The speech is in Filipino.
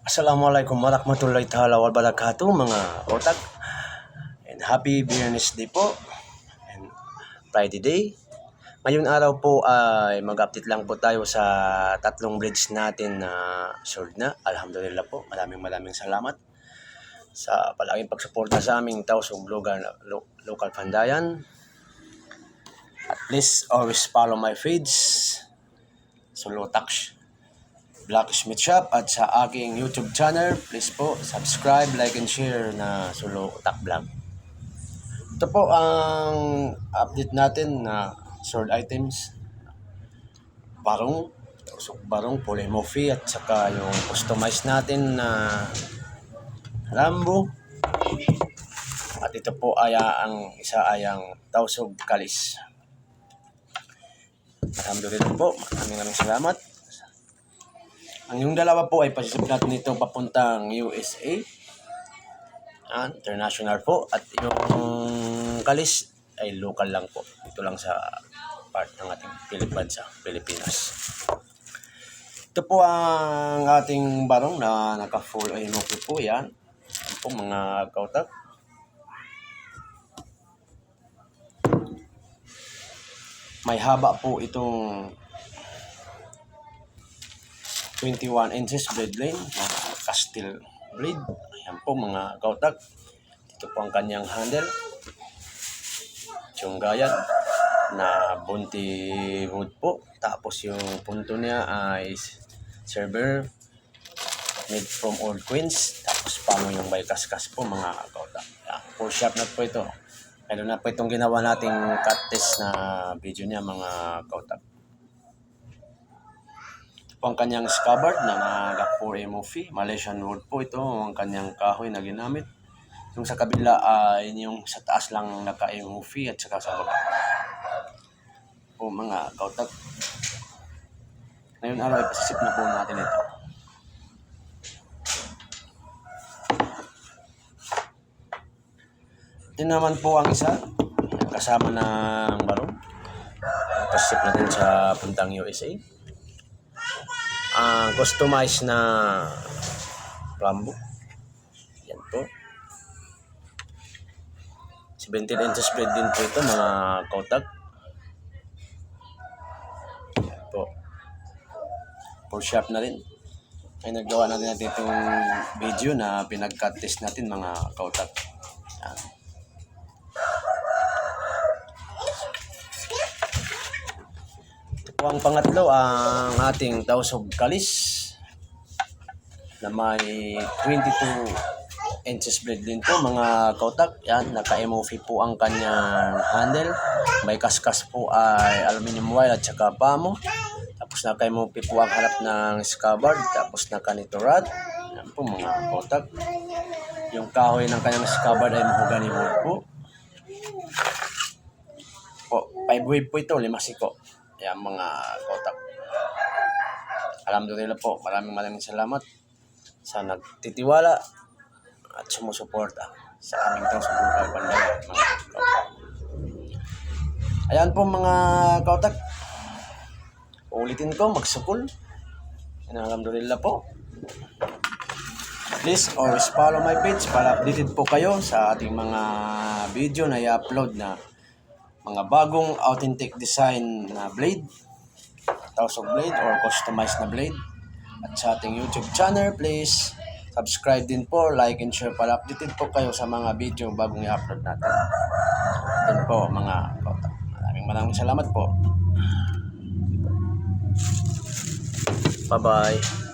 Assalamualaikum warahmatullahi taala wabarakatuh mga otak. And happy Biyernes Day po. And Friday Day. Ngayong araw po ay mag-update lang po tayo sa tatlong bridge natin na sold na. Alhamdulillah po. Maraming maraming salamat sa palaging pagsuporta sa aming Tausog Local, Lo- Local Pandayan. At please always follow my page. Solo Tax Blacksmith Shop at sa aking YouTube channel. Please po, subscribe, like, and share na Solo Utak Vlog. Ito po ang update natin na sword items. Barong, tusok barong, polymorphy at saka yung customize natin na Rambo. At ito po ay ah, ang isa ay ang Tausog Kalis. Alhamdulillah po, maraming maraming salamat. Ang yung dalawa po ay pasisip natin ito papuntang USA. Ah, international po. At yung kalis ay local lang po. Ito lang sa part ng ating Pilipinas, Pilipinas. Ito po ang ating barong na naka-full IMOP po yan. Yan po mga kautak. May haba po itong 21 inches blade lane, mga Castile blade. Ayan po mga kautak. Ito po ang kanyang handle. Yung gayad na bunti wood po. Tapos yung punto niya ay server made from old queens. Tapos paano yung by kaskas po mga kautak. Ayan, full shop na po ito. Meron na po itong ginawa nating cut test na video niya mga kautak po ang kanyang scabbard na nagak 4 MOV. Malaysian wood po ito ang kanyang kahoy na ginamit. Yung sa kabila ay yung sa taas lang naka MOV at saka sa baba. Po mga kautak. Ngayon araw ay pasisip na po natin ito. Ito naman po ang isa. Kasama ng barong. Pasisip natin sa puntang USA ang customized na Rambo. Yan po. 17 inches blade din po ito mga kautak. Yan po. Full shop na rin. Ay nagawa natin natin itong video na pinag-cut test natin mga kautak. Yan. Ang pangatlo, ang ating Tausog Kalis na may 22 inches blade din po mga kautak. Yan, naka-MOV po ang kanyang handle. May kaskas po ay aluminum wire at saka pamo. Tapos naka-MOV po ang harap ng scabbard. Tapos naka-nito rod. Yan po mga kautak. Yung kahoy ng kanyang scabbard ay mahogany wood po. Po, 5 wave po ito, lima siko. Yan mga kotak. Alhamdulillah po, maraming maraming salamat sa nagtitiwala at sumusuporta sa aming itong sa Bukal Pandayan. Mga kautak. Ayan po mga kautak. Ulitin ko, magsukol. Yan, alhamdulillah po. Please always follow my page para updated po kayo sa ating mga video na i-upload na mga bagong authentic design na blade, tausog blade or customized na blade. At sa ating YouTube channel, please subscribe din po, like and share para updated po kayo sa mga video bagong i-upload natin. Yan po mga kautak. Maraming maraming salamat po. Bye-bye.